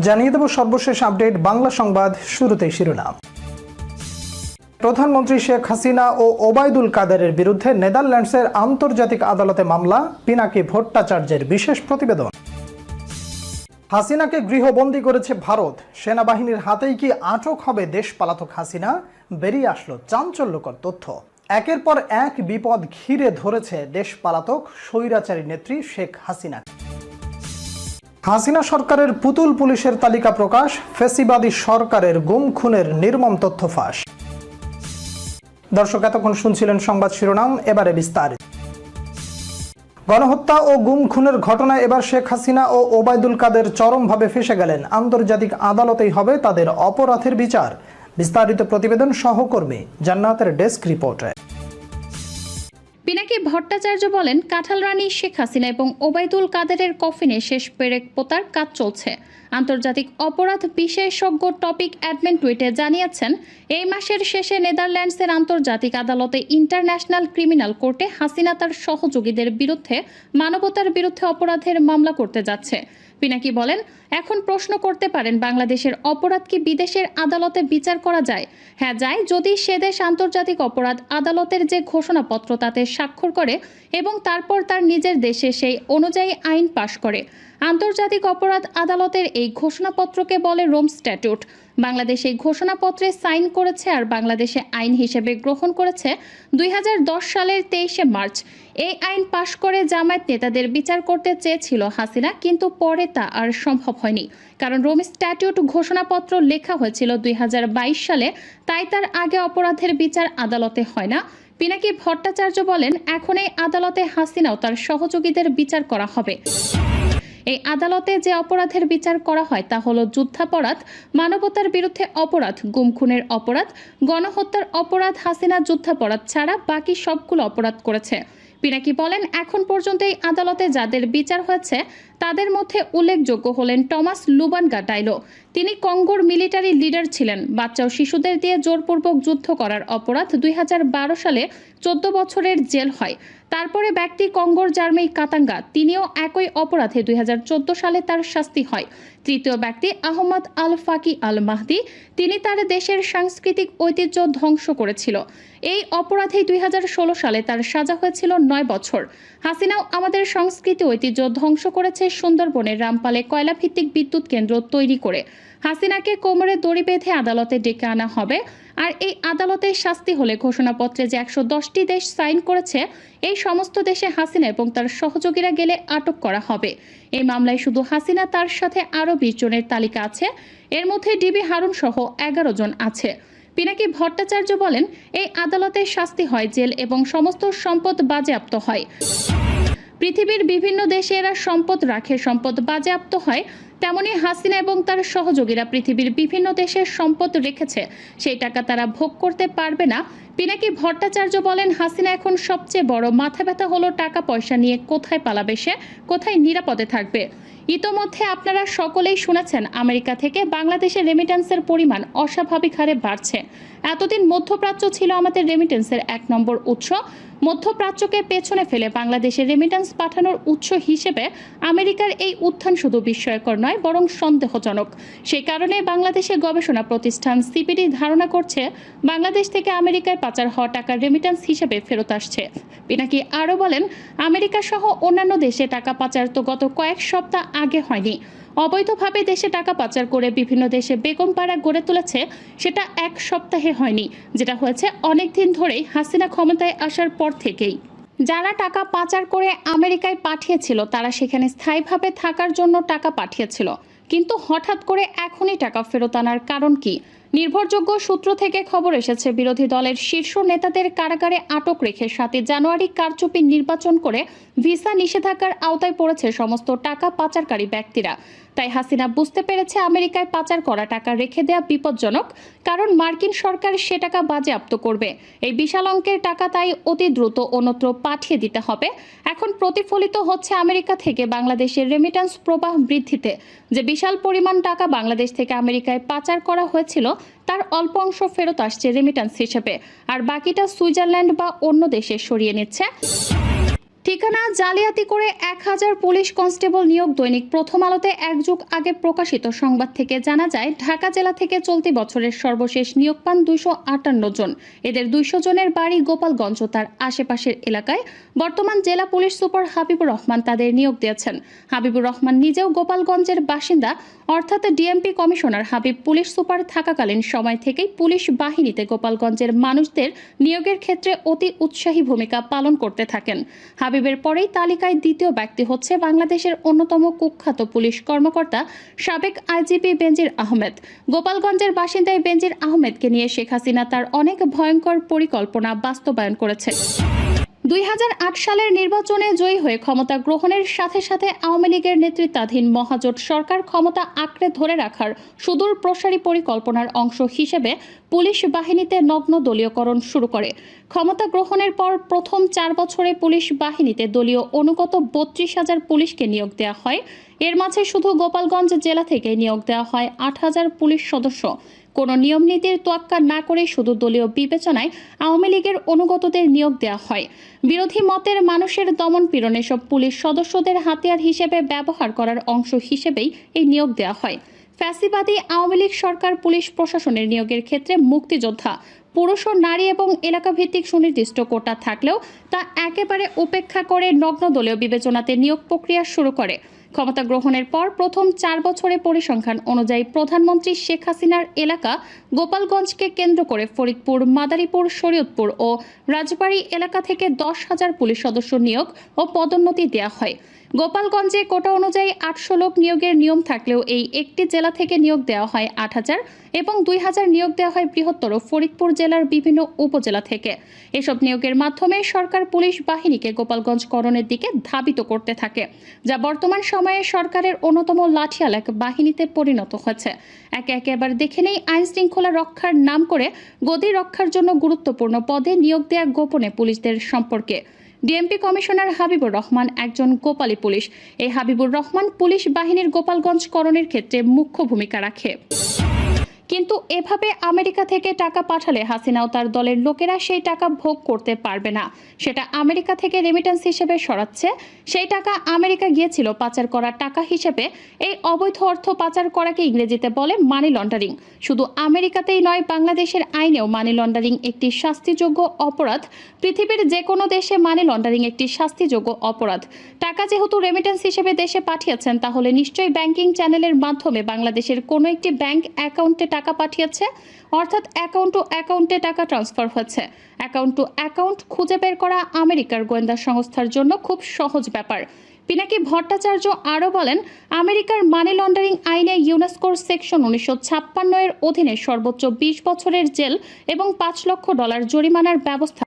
জানিয়ে দেব সর্বশেষ আপডেট বাংলা সংবাদ শুরুতেই শিরোনাম। প্রধানমন্ত্রী শেখ হাসিনা ও ওবায়দুল কাদেরের বিরুদ্ধে নেদারল্যান্ডসের আন্তর্জাতিক আদালতে মামলা, পিনাকি ভট্টাচার্যের বিশেষ প্রতিবেদন। হাসিনাকে গৃহবন্দী করেছে ভারত। সেনাবাহিনীর হাতেই কি আটক হবে দেশ পালাতক হাসিনা? বেরিয়ে আসলো চাঞ্চল্যকর তথ্য। একের পর এক বিপদ ঘিরে ধরেছে দেশ পালাতক স্বৈরাচারী নেত্রী শেখ হাসিনা হাসিনা সরকারের পুতুল পুলিশের তালিকা প্রকাশ, ফেসিবাদী সরকারের গুম খুনের নির্মম তথ্য ফাঁস। দর্শক, এতক্ষণ শুনছিলেন সংবাদ শিরোনাম, এবারে বিস্তারিত। গণহত্যা ও গুম খুনের ঘটনায় এবার শেখ হাসিনা ও ওবায়দুল কাদের চরমভাবে ফেসে গেলেন। আন্তর্জাতিক আদালতেই হবে তাদের অপরাধের বিচার। বিস্তারিত প্রতিবেদন সহকর্মী জান্নাতের ডেস্ক রিপোর্টে। পিনাকি ভট্টাচার্য বলেন, কাঁঠাল রানী শেখ হাসিনা এবং ওবায়দুল কাদেরের কফিনে শেষ পেরেক পোতার কাজ চলছে। আন্তর্জাতিক অপরাধ বিশেষজ্ঞ টপিক অ্যাডমিন টুইটে জানিয়েছেন, এই মাসের শেষে নেদারল্যান্ডসের আন্তর্জাতিক আদালতে ইন্টারন্যাশনাল ক্রিমিনাল কোর্টে হাসিনা তার সহযোগীদের বিরুদ্ধে মানবতার বিরুদ্ধে অপরাধের মামলা করতে যাচ্ছে। পিনাকি বলেন, এখন প্রশ্ন করতে পারেন বাংলাদেশের অপরাধ কি বিদেশের আদালতে বিচার করা যায়? হ্যাঁ যায় যদি সে দেশ আন্তর্জাতিক অপরাধ আদালতের যে ঘোষণাপত্র তাতে স্বাক্ষর করে এবং তারপর তার নিজের দেশে সেই অনুযায়ী আইন পাশ করে। আন্তর্জাতিক অপরাধ আদালতের এই ঘোষণাপত্রকে বলে রোম স্ট্যাটুট। বাংলাদেশ এই ঘোষণাপত্রে সাইন করেছে আর বাংলাদেশে আইন হিসেবে গ্রহণ করেছে দুই হাজার দশ সালের তেইশে মার্চ। এই আইন পাশ করে জামায়াত নেতাদের বিচার করতে চেয়েছিল হাসিনা, কিন্তু পরে তা আর সম্ভব হয়নি। কারণ রোম স্ট্যাটিউট ঘোষণাপত্র লেখা হয়েছিল দুই হাজার বাইশ সালে, তাই তার আগে অপরাধের বিচার আদালতে হয় না। পিনাকি ভট্টাচার্য বলেন, এখন এই আদালতে হাসিনা ও তার সহযোগীদের বিচার করা হবে। এই আদালতে যে অপরাধের বিচার করা হয় তা হলো যুদ্ধাপরাধ, মানবতার বিরুদ্ধে অপরাধ গুম খুনের অপরাধ, গণহত্যার অপরাধ, হাসিনা যুদ্ধাপরাধ ছাড়া বাকি সবগুলো অপরাধ করেছে। পিনাকি বলেন, এখন পর্যন্ত এই আদালতে যাদের বিচার হয়েছে তাদের মধ্যে উল্লেখযোগ্য হলেন টমাস লুবান গাটাইলো তিনি কঙ্গোর মিলিটারি লিডার ছিলেন। বাচ্চা ও শিশুদের দিয়ে জোরপূর্বক যুদ্ধ করার অপরাধ দুই হাজার বারো সালে চোদ্দ বছরের জেল হয়। তারপরে ব্যক্তি কঙ্গোর জার্মেই কাতাঙ্গা, তিনিও একই অপরাধে দু হাজার চোদ্দ সালে তার শাস্তি হয়। তৃতীয় ব্যক্তি আহমদ আল ফাকি আল মাহদি তিনি তার দেশের সাংস্কৃতিক ঐতিহ্য ধ্বংস করেছিল। এই অপরাধে দুই হাজার ষোলো সালে তার সাজা হয়েছিল নয় বছর। হাসিনাও আমাদের সংস্কৃতি ঐতিহ্য ধ্বংস করেছে সুন্দরবনের রামপালে কয়লাভিত্তিক বিদ্যুৎ কেন্দ্র তৈরি করে। হাসিনাকে কোমরে দড়ি বেঁধে আদালতে ডেকে আনা হবে। আর এই আদালতে শাস্তি হলে ঘোষণাপত্রে যে একশো দশটি দেশ সাইন করেছে, এই সমস্ত দেশে হাসিনা এবং তার সহযোগীরা গেলে আটক করা হবে। এই মামলায় শুধু হাসিনা তার সাথে আরও বিশ জনের তালিকা আছে। এর মধ্যে ডিবি হারুন সহ এগারো জন আছে। পিনাকি ভট্টাচার্য বলেন, এই আদালতে শাস্তি হয় জেল এবং সমস্ত সম্পদ বাজেয়াপ্ত হয়। পৃথিবীর বিভিন্ন দেশে এরা সম্পদ রাখে, সম্পদ বাজেয়াপ্ত হয়। তেমনি হাসিনা এবং তার সহযোগীরা পৃথিবীর বিভিন্ন দেশের সম্পদ রেখেছে। সেই টাকা তারা ভোগ করতে পারবে না। পিনাকি ভট্টাচার্য বলেন, হাসিনা এখন সবচেয়ে বড় মাথা ব্যথা হলো টাকা পয়সা নিয়ে কোথায় পালাবে সে, কোথায় নিরাপদে থাকবে। ইতোমধ্যে আপনারা সকলেই শুনেছেন, আমেরিকা থেকে বাংলাদেশে রেমিটেন্সের পরিমাণ অস্বাভাবিক হারে বাড়ছে। এতদিন মধ্যপ্রাচ্য ছিল আমাদের রেমিটেন্সের এক নম্বর উৎস। মধ্যপ্রাচ্যকে পেছনে ফেলে বাংলাদেশে রেমিটেন্স পাঠানোর উৎস হিসেবে আমেরিকার এই উত্থান শুধু বিস্ময়কর নয়, বরং সন্দেহজনক। সেই কারণে বাংলাদেশে গবেষণা প্রতিষ্ঠান সিপিডি ধারণা করছে, বাংলাদেশ থেকে আমেরিকায় পাচার হওয়া টাকা রেমিটেন্স হিসেবে ফেরত আসছে। পিনাকি আরও বলেন, আমেরিকা সহ অন্যান্য দেশে টাকা পাচার তো গত কয়েক সপ্তাহ আগে হয়নি। অবৈধভাবে দেশে টাকা পাচার করে বিভিন্ন দেশে বেগমপাড়া গড়ে তুলেছে, সেটা এক সপ্তাহে হয়নি, যেটা হয়েছে অনেক দিন ধরেই হাসিনা ক্ষমতায় আসার পর থেকেই। যারা টাকা পাচার করে আমেরিকায় পাঠিয়েছিল, তারা সেখানে স্থায়ীভাবে থাকার জন্য টাকা পাঠিয়েছিল। কিন্তু হঠাৎ করে এখনই টাকা ফেরত আনার কারণ কি? নির্ভরযোগ্য সূত্র থেকে খবর এসেছে, বিরোধী দলের শীর্ষ নেতাদের কারাগারে আটক রেখে সাতই জানুয়ারি কারচুপি নির্বাচন করে ভিসা নিষেধাজ্ঞার আওতায় পড়েছে সমস্ত টাকা পাচারকারী ব্যক্তিরা। তাই হাসিনা বুঝতে পেরেছে আমেরিকায় পাচার করা টাকা রেখে দেয়া বিপজ্জনক, কারণ মার্কিন সরকার সে টাকা বাজেয়াপ্ত করবে। এই বিশাল অঙ্কের টাকা তাই অতি দ্রুত অন্যত্র পাঠিয়ে দিতে হবে। এখন প্রতিফলিত হচ্ছে আমেরিকা থেকে বাংলাদেশের রেমিটেন্স প্রবাহ বৃদ্ধিতে। যে বিশাল পরিমাণ টাকা বাংলাদেশ থেকে আমেরিকায় পাচার করা হয়েছিল, তার অল্প অংশ ফেরত আসছে রেমিটেন্স হিসেবে। আর বাকিটা সুইজারল্যান্ড বা অন্য দেশে সরিয়ে নিচ্ছে। ঠিকানা জালিয়াতি করে এক হাজার পুলিশ কনস্টেবল নিয়োগ দৈনিক প্রথম আলোতে এক যুগ আগে প্রকাশিত সংবাদ থেকে জানা যায়, ঢাকা জেলা থেকে চলতি বছরের সর্বশেষ নিয়োগ পান দুইশো আটান্ন জন। এদের দুইশো জনের বাড়ি গোপালগঞ্জ ও তার আশেপাশের এলাকায়। বর্তমান জেলা পুলিশ সুপার হাবিবুর রহমান তাদের নিয়োগ দিয়েছেন। হাবিবুর রহমান নিজেও গোপালগঞ্জের বাসিন্দা, অর্থাৎ DMP commissioner Habib police super থাকাকালীন সময় থেকেই পুলিশ বাহিনীতে গোপালগঞ্জের মানুষদের নিয়োগের ক্ষেত্রে অতি উৎসাহী ভূমিকা পালন করতে থাকেন। হাবিবের পরেই তালিকায় দ্বিতীয় ব্যক্তি হচ্ছে বাংলাদেশের অন্যতম কুখ্যাত পুলিশ কর্মকর্তা সাবেক আইজিপি বেঞ্জির আহমেদ। গোপালগঞ্জের বাসিন্দায় বেঞ্জির আহমেদকে নিয়ে শেখ হাসিনা তার অনেক ভয়ঙ্কর পরিকল্পনা বাস্তবায়ন করেছে। দুই হাজার আট সালের নির্বাচনে জয়ী হয়ে ক্ষমতা গ্রহণের সাথে সাথে আওয়ামী লীগের নেতৃত্বাধীন মহাজোট সরকার ক্ষমতা আঁকড়ে ধরে রাখার সুদূর প্রসারী পরিকল্পনার অংশ হিসেবে পুলিশ বাহিনীতে নগ্ন দলীয়করণ শুরু করে। ক্ষমতা গ্রহণের পর প্রথম চার বছরে পুলিশ বাহিনীতে দলীয় অনুগত বত্রিশ হাজার পুলিশকে নিয়োগ দেওয়া হয়। এর মাঝে শুধু গোপালগঞ্জ জেলা থেকে নিয়োগ দেওয়া হয় আট হাজার পুলিশ সদস্য। কোনো নিয়ম নীতির তোয়াক্কা না করে শুধু দলীয় বিবেচনায় আওয়ামী লীগের অনুগতদের নিয়োগ দেওয়া হয়। বিরোধী মতের মানুষের দমন পীড়ন এসব পুলিশ সদস্যদের হাতিয়ার হিসেবে ব্যবহার করার অংশ হিসেবেই এই নিয়োগ দেওয়া হয়। ফ্যাসিবাদী আওয়ামী লীগ সরকার পুলিশ প্রশাসনের নিয়োগের ক্ষেত্রে মুক্তিযোদ্ধা, পুরুষ ও নারী এবং এলাকাভিত্তিক সুনির্দিষ্ট কোটা থাকলেও তা একেবারে উপেক্ষা করে নগ্ন দলীয় বিবেচনাতে নিয়োগ প্রক্রিয়া শুরু করে। ক্ষমতা গ্রহণের পর প্রথম চার বছরে পরিসংখ্যান অনুযায়ী প্রধানমন্ত্রী শেখ হাসিনার এলাকা গোপালগঞ্জকে কেন্দ্র করে ফরিদপুর, মাদারীপুর, শরীয়তপুর ও রাজবাড়ী এলাকা থেকে দশ হাজার পুলিশ সদস্য নিয়োগ ও পদোন্নতি দেওয়া হয়। গোপালগঞ্জে কোটা অনুযায়ী আটশো লোক নিয়োগের নিয়ম থাকলেও এই একটি জেলা থেকে নিয়োগ দেওয়া হয় আট হাজার এবং দুই হাজার নিয়োগ দেওয়া হয় বৃহত্তর ফরিদপুর জেলার বিভিন্ন উপজেলা থেকে। এসব নিয়োগের মাধ্যমে সরকার পুলিশ বাহিনীকে গোপালগঞ্জ করণের দিকে ধাবিত করতে থাকে, যা বর্তমান সময়ে সরকারের অন্যতম লাঠিয়াল এক বাহিনীতে পরিণত হয়েছে। একে একে এবার দেখে নেই আইন শৃঙ্খলা রক্ষার নাম করে গদি রক্ষার জন্য গুরুত্বপূর্ণ পদে নিয়োগ দেওয়া গোপনে পুলিশদের সম্পর্কে। ডিএমপি কমিশনার হাবিবুর রহমান একজন গোপালী পুলিশ। এই হাবিবুর রহমান পুলিশ বাহিনীর গোপালগঞ্জ করণের ক্ষেত্রে মুখ্য ভূমিকা রাখে। কিন্তু এভাবে আমেরিকা থেকে টাকা পাঠালে হাসিনা ও তার দলের লোকেরা সেই টাকা ভোগ করতে পারবে না। সেটা আমেরিকা থেকে রেমিটেন্স হিসেবে সরাচ্ছে। সেই টাকা আমেরিকা গিয়েছিল পাচার করা টাকা হিসেবে। এই অবৈধ অর্থ পাচার করাকে ইংরেজিতে বলে মানি লন্ডারিং শুধু আমেরিকাতেই নয়, বাংলাদেশের আইনেও মানি লন্ডারিং একটি শাস্তিযোগ্য অপরাধ। পৃথিবীর যে কোনো দেশে মানি লন্ডারিং একটি শাস্তিযোগ্য অপরাধ। টাকা যেহেতু রেমিটেন্স হিসেবে দেশে পাঠিয়েছেন, তাহলে নিশ্চয়ই ব্যাংকিং চ্যানেলের মাধ্যমে বাংলাদেশের কোনো একটি ব্যাংক অ্যাকাউন্টে টাকা পাঠিয়েছে, অর্থাৎ অ্যাকাউন্ট টু অ্যাকাউন্টে টাকা ট্রান্সফার হয়েছে। অ্যাকাউন্ট টু অ্যাকাউন্ট খুঁজে বের করা আমেরিকার গোয়েন্দা সংস্থার জন্য খুব সহজ ব্যাপার। পিনাকি ভট্টাচার্য আরও বলেন, আমেরিকার মানি লন্ডারিং আইনে ইউনেস্কোর সেকশন উনিশশো ছাপ্পান্ন এর অধীনে সর্বোচ্চ বিশ বছরের জেল এবং পাঁচ লক্ষ ডলার জরিমানার ব্যবস্থা